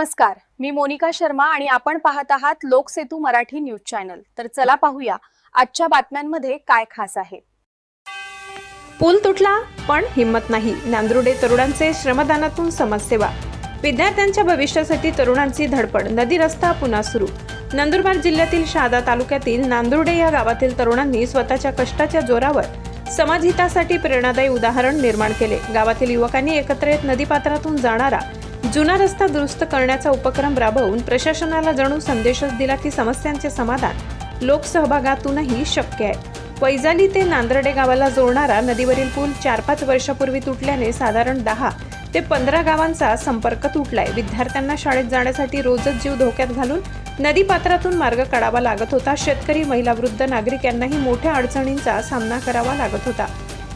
नमस्कार मी मोनिका शर्मा आणि आपण पाहत आहात लोकसेतू मराठी न्यूज चॅनल. तर चला पाहूया आजच्या बातम्यांमध्ये काय खास आहे. पूल तुटला पण हिंमत नाही. नांदुर्डे तरुणांचे श्रमदानातून समाजसेवा. विद्यार्थ्यांच्या भविष्यासाठी तरुणांची धडपड. नदी रस्ता पुन्हा सुरू. नंदुरबार जिल्ह्यातील शहादा तालुक्यातील नांदुर्डे या गावातील तरुणांनी स्वतःच्या कष्टाच्या जोरावर समाजहितासाठी प्रेरणादायी उदाहरण निर्माण केले. गावातील युवकांनी एकत्र येत नदीपात्रातून जाणारा जुना रस्ता दुरुस्त करण्याचा उपक्रम राबवून प्रशासनाला जणू संदेशच दिला की समस्यांचे समाधान लोकसहभागातूनही शक्य आहे. वैजाली ते नांदर्डे गावाला जोडणारा नदीवरील पूल चार पाच वर्षापूर्वी तुटल्याने साधारण दहा ते पंधरा गावांचा संपर्क तुटलाय. विद्यार्थ्यांना शाळेत जाण्यासाठी रोजच जीव धोक्यात घालून नदीपात्रातून मार्ग काढावा लागत होता. शेतकरी महिला वृद्ध नागरिक यांनाही मोठ्या अडचणींचा सामना करावा लागत होता.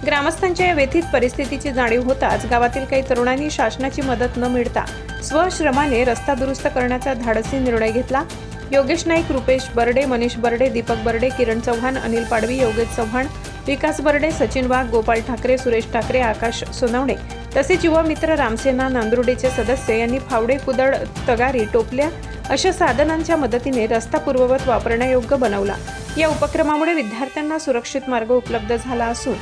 ग्रामस्थांच्या या व्यथित परिस्थितीची जाणीव होताच गावातील काही तरुणांनी शासनाची मदत न मिळता स्वश्रमाने रस्ता दुरुस्त करण्याचा धाडसी निर्णय घेतला. योगेश नाईक रुपेश बर्डे मनीष बर्डे दीपक बर्डे किरण चव्हाण अनिल पाडवी योगेश चव्हाण विकास बर्डे सचिन वाघ गोपाळ ठाकरे सुरेश ठाकरे आकाश सोनवणे तसेच युवा मित्र रामसेना नांदुर्डेचे सदस्य यांनी फावडे कुदळ तगारी टोपल्या अशा साधनांच्या मदतीने रस्ता पूर्ववत वापरण्यायोग्य बनवला. या उपक्रमामुळे विद्यार्थ्यांना सुरक्षित मार्ग उपलब्ध झाला असून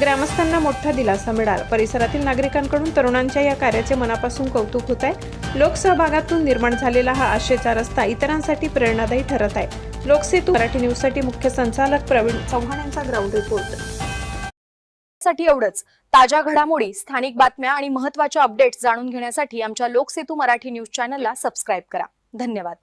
ग्रामस्थांना मोठा दिलासा मिळाला. परिसरातील नागरिकांकडून तरुणांच्या या कार्याचे मनापासून कौतुक होत आहे. लोकसहभागातून निर्माण झालेला हा आशेचा रस्ता इतरांसाठी प्रेरणादायी ठरत आहे. लोकसेतू मराठी न्यूजसाठी मुख्य संचालक प्रवीण चव्हाण यांचा ग्राउंड रिपोर्ट. साठी एवढंच. ताज्या घडामोडी स्थानिक बातम्या आणि महत्त्वाच्या अपडेट्स जाणून घेण्यासाठी आमच्या लोकसेतू मराठी न्यूज चॅनलला सबस्क्राईब करा. धन्यवाद.